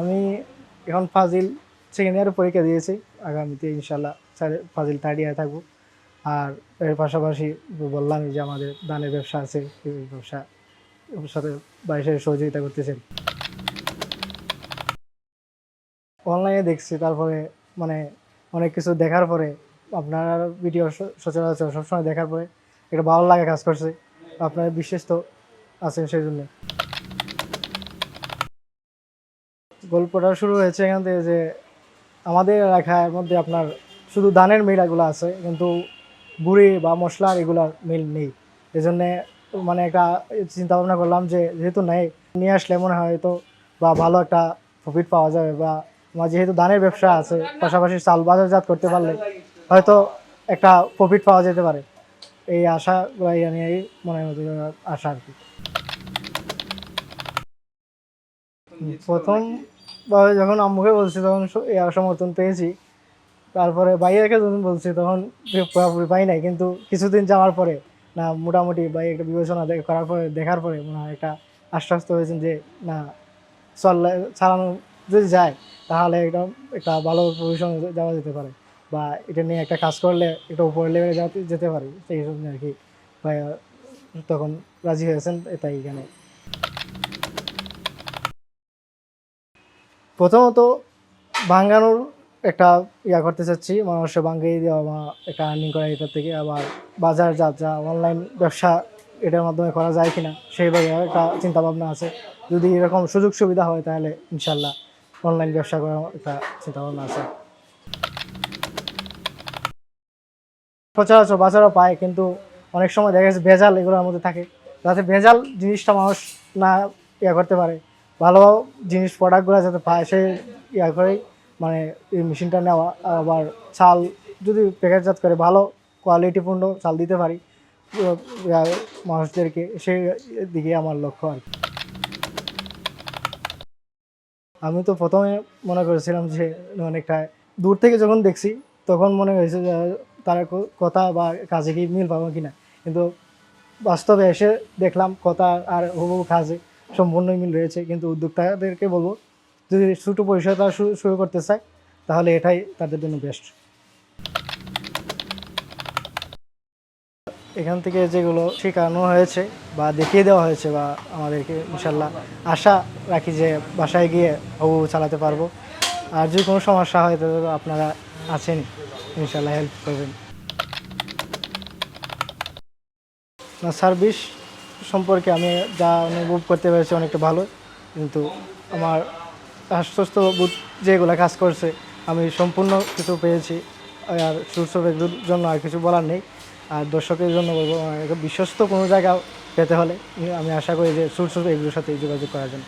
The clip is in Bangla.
আমি এখন ফাজিল সেকেন্ড ইয়ারের পরীক্ষা দিয়েছি। আগামীতে ইনশাল্লাহ ফাজিল থার্ড ইয়ারে থাকব। আর এর পাশাপাশি বললামই যে আমাদের দানের ব্যবসা আছে, এই ব্যবসা সাথে বাইশের সহযোগিতা করতেছেন। অনলাইনে দেখছি, তারপরে মানে অনেক কিছু দেখার পরে আপনার ভিডিও সচরাচর সবসময় দেখার পরে একটা ভালো লাগে কাজ করছে। আপনার বিশেষ তো আছেন সেই জন্য গল্পটা শুরু হয়েছে এখান থেকে যে আমাদের এলাকার মধ্যে আপনার শুধু ধানের মিল এগুলো আছে, কিন্তু গুড়ি বা মশলার এগুলার মিল নেই। এই জন্যে মানে একটা চিন্তা ভাবনা করলাম যে যেহেতু নেই, নিয়ে আসলে মনে হয় তো বা ভালো একটা প্রফিট পাওয়া যাবে বা আমার যেহেতু ধানের ব্যবসা আছে, পাশাপাশি চাল বাজারজাত করতে পারলে হয়তো একটা প্রফিট পাওয়া যেতে পারে। এই আশাগুলো নিয়েই মনের মধ্যে আশা আর কি। প্রথম ভাবে যখন আম্মুকে বলছি তখন সমর্থন পেয়েছি। তারপরে বাইরেকে যখন বলছি তখন পুরোপুরি পাই নাই, কিন্তু কিছুদিন যাওয়ার পরে, না, মোটামুটি ভাই একটা বিবেচনা করার পরে, দেখার পরে মনে হয় একটা আশ্বস্ত হয়েছেন যে, না, চললে, চালানো যদি যায়, তাহলে একটা একটা ভালো পজিশনে যাওয়া যেতে পারে। বা এটা নিয়ে একটা কাজ করলে একটা উপরের লেভেলে যেতে পারে। সেই জন্য আর কি ভাই তখন রাজি হয়েছেন এটাই এখানে প্রথমত ভাঙ্গানোর একটা ইয়া করতে চাচ্ছি, মানুষে ভাঙ্গিয়ে দেওয়া বা একটা আর্নিং করা এটার থেকে। আবার বাজার যা যা অনলাইন ব্যবসা এটার মাধ্যমে করা যায় কিনা, সেইভাবে একটা চিন্তা ভাবনা আছে। যদি এরকম সুযোগ সুবিধা হয় তাহলে ইনশাল্লাহ অনলাইন ব্যবসা করার একটা চিন্তা ভাবনা আছে। সচরাচর বাজারও পায়, কিন্তু অনেক সময় দেখা যাচ্ছে ভেজাল এগুলোর মধ্যে থাকে। যাতে ভেজাল জিনিসটা মানুষ না ইয়া করতে পারে ভালো জিনিস প্রোডাক্টগুলো যাতে পায়, সেই ইয়া করেই মানে এই মেশিনটা নেওয়া। আবার চাল যদি প্যাকেটজাত করে, ভালো কোয়ালিটিপূর্ণ চাল দিতে পারি মানুষদেরকে, সেই দিকে আমার লক্ষ্য আর কি। আমি তো প্রথমে মনে করেছিলাম যে, অনেকটা দূর থেকে যখন দেখছি, তখন মনে হয়েছে যে, তার কথা বা কাজে কি মিল পাবো কিনা? কিন্তু বাস্তবে এসে দেখলাম, কথা আর হুবহু কাজে সম্পূর্ণই মিল রয়েছে, কিন্তু উদ্যোক্তাদেরকে বলব, যদি ছোটো পরিসরে তারা শুরু করতে চায়, তাহলে এটাই তাদের জন্য বেস্ট এখান থেকে যেগুলো শেখানো হয়েছে বা দেখিয়ে দেওয়া হয়েছে বা আমাদেরকে ইনশাল্লাহ আশা রাখি যে বাসায় গিয়ে হবু চালাতে পারব। আর যদি কোনো সমস্যা হয় তো আপনারা আছেন ইনশাল্লাহ হেল্প করবেন। না সার্ভিস সম্পর্কে আমি যা অনুভব করতে পেরেছি অনেকটা ভালো। কিন্তু আমার আশ্বস্ত বুধ যেগুলো কাজ করছে, আমি সম্পূর্ণ কিছু পেয়েছি। আর সুস্থের জন্য আর কিছু বলার নেই। আর দর্শকের জন্য বলব বিশ্বস্ত কোনো জায়গা পেতে হলে আমি আশা করি যে সুস্থ এগুলোর সাথে যোগাযোগ করার জন্য।